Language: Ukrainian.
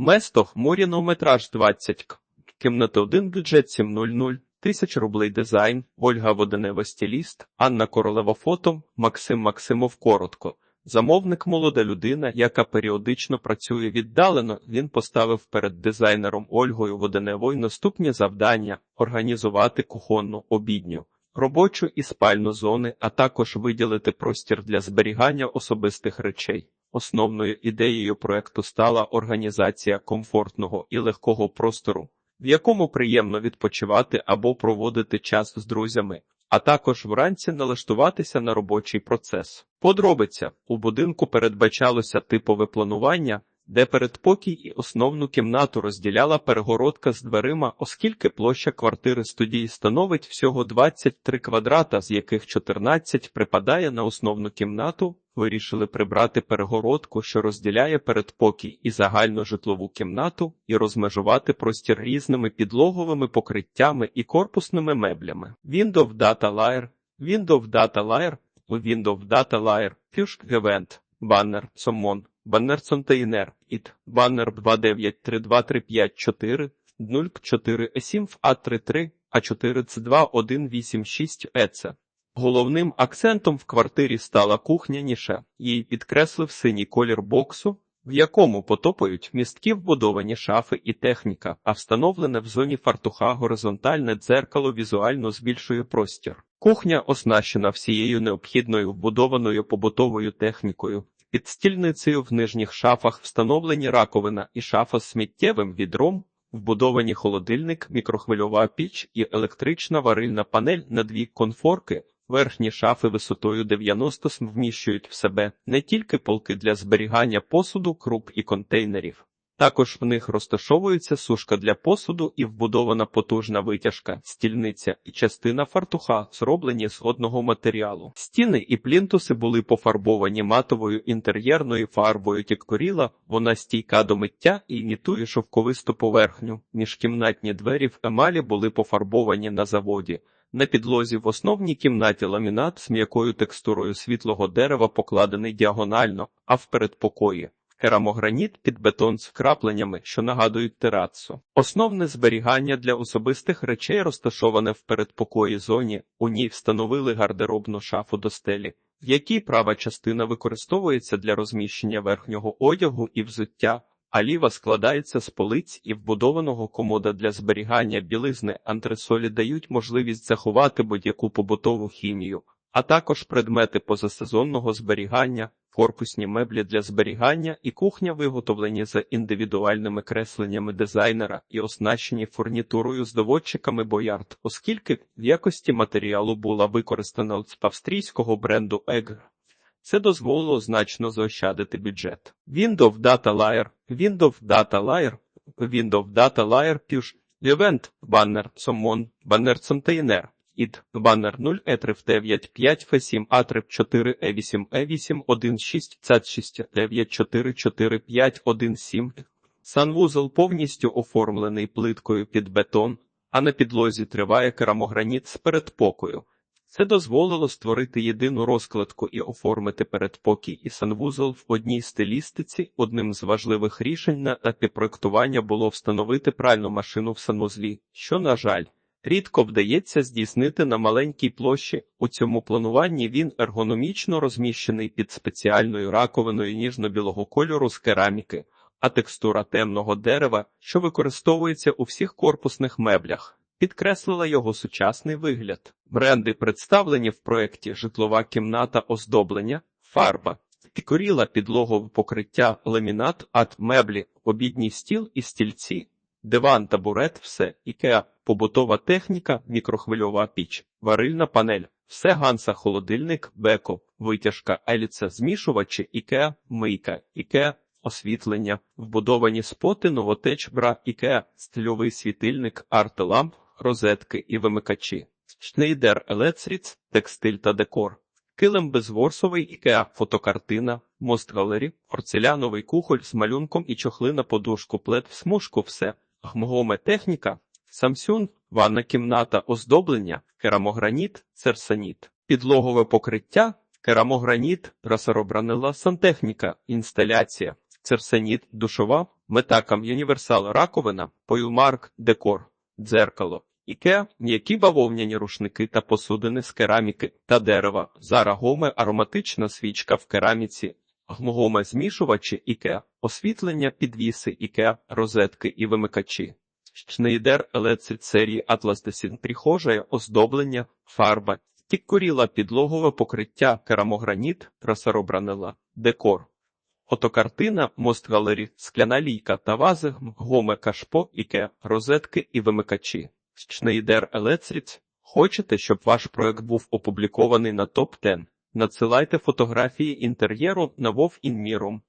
Место Мурінометраж 20 к. Кімната 1, бюджет 700, тисяч рублей дизайн, Ольга Воденева стиліст, Анна Королева фото, Максим Максимов коротко. Замовник молода людина, яка періодично працює віддалено, він поставив перед дизайнером Ольгою Воденевою наступні завдання організувати кухонну обідню, робочу і спальну зони, а також виділити простір для зберігання особистих речей. Основною ідеєю проекту стала організація комфортного і легкого простору, в якому приємно відпочивати або проводити час з друзями, а також вранці налаштуватися на робочий процес. Подробиця у будинку передбачалося типове планування, де передпокій і основну кімнату розділяла перегородка з дверима, оскільки площа квартири студії становить всього 23 квадрата, з яких 14 припадає на основну кімнату. Вирішили прибрати перегородку, що розділяє передпокій і загальну житлову кімнату, і розмежувати простір різними підлоговими покриттями і корпусними меблями. Windows Data Layer, Windows Data Layer, Windows Data Layer, Fusion Event, Banner, Summon, Banner Container, IT, Banner 29323554, 04 E7 A33, A4 C2 186 EC. Головним акцентом в квартирі стала кухня ніша. Їй підкреслив синій колір боксу, в якому потопають містки вбудовані шафи і техніка, а встановлене в зоні фартуха горизонтальне дзеркало візуально збільшує простір. Кухня оснащена всією необхідною вбудованою побутовою технікою. Під стільницею в нижніх шафах встановлені раковина і шафа з сміттєвим відром, вбудовані холодильник, мікрохвильова піч і електрична варильна панель на дві конфорки. Верхні шафи висотою 90 см вміщують в себе не тільки полки для зберігання посуду, круп і контейнерів. Також в них розташовується сушка для посуду і вбудована потужна витяжка, стільниця і частина фартуха, зроблені з одного матеріалу. Стіни і плінтуси були пофарбовані матовою інтер'єрною фарбою тіккоріла, вона стійка до миття і імітує шовковисту поверхню. Міжкімнатні двері в емалі були пофарбовані на заводі. На підлозі в основній кімнаті ламінат з м'якою текстурою світлого дерева покладений діагонально, а в передпокої керамограніт під бетон з вкрапленнями, що нагадують терацу. Основне зберігання для особистих речей розташоване в передпокої зоні. У ній встановили гардеробну шафу до стелі, в якій права частина використовується для розміщення верхнього одягу і взуття. А ліва складається з полиць і вбудованого комода для зберігання білизни антресолі дають можливість заховати будь-яку побутову хімію, а також предмети позасезонного зберігання, корпусні меблі для зберігання і кухня виготовлені за індивідуальними кресленнями дизайнера і оснащені фурнітурою з доводчиками Боярд, оскільки в якості матеріалу була використана з австрійського бренду Egg. Це дозволило значно заощадити бюджет. Windows Data Layer, Windows Data Layer, Windows Data Layer Push, Event, Banner, Summon, Banner Container, id, Banner 0, E3 9, 5, F7, A3 4, E8, E8, 1, 6, C6, 9, 4, 4, 5, 1, 7. Санвузол повністю оформлений плиткою під бетон, а на підлозі триває керамограніт з передпокою. Це дозволило створити єдину розкладку і оформити передпокій і санвузол в одній стилістиці. Одним з важливих рішень на етапі проектування було встановити пральну машину в санвузлі, що, на жаль, рідко вдається здійснити на маленькій площі. У цьому плануванні він ергономічно розміщений під спеціальною раковиною ніжно-білого кольору з кераміки, а текстура темного дерева, що використовується у всіх корпусних меблях підкреслила його сучасний вигляд. Бренди представлені в проєкті житлова кімната оздоблення, фарба, підкоріла підлогове покриття, ламінат, ат меблі, обідній стіл і стільці, диван, табурет, все, ікеа, побутова техніка, мікрохвильова піч, варильна панель, все ганса, холодильник, беко, витяжка, еліца, змішувачі, ікеа, мийка, ікеа, освітлення, вбудовані споти, новотеч, бра, ікеа, стильовий світильник, арт-ламп, розетки і вимикачі, Шнейдер Елецріц, текстиль та декор, килим безворсовий ікеа, фотокартина, мост галері, порцеляновий кухоль з малюнком і чохли на подушку, плед в смужку, все, гмгоме техніка, Самсюн, ванна кімната, оздоблення, керамограніт, церсаніт, підлогове покриття, керамограніт, расаробранила сантехніка, інсталяція, церсаніт, душова, Метакам Юніверсал раковина, Пойлмарк, декор, дзеркало. Ікеа, м'які бавовняні рушники та посудини з кераміки та дерева, Зара Гоме ароматична свічка в кераміці, Гоме змішувачі Ікеа, освітлення підвіси Ікеа, розетки і вимикачі. Шнейдер Електрик серії Atlas Design прихожая, оздоблення, фарба, тіккоріла підлогове покриття, керамограніт, трасаробранела, декор. Фотокартина, мост галері, скляна лійка та вази, гоме кашпо, іке, розетки і вимикачі. Шнейдер Електрик. Хочете, щоб ваш проект був опублікований на топ 10 Надсилайте фотографії інтер'єру на Вов Інміром.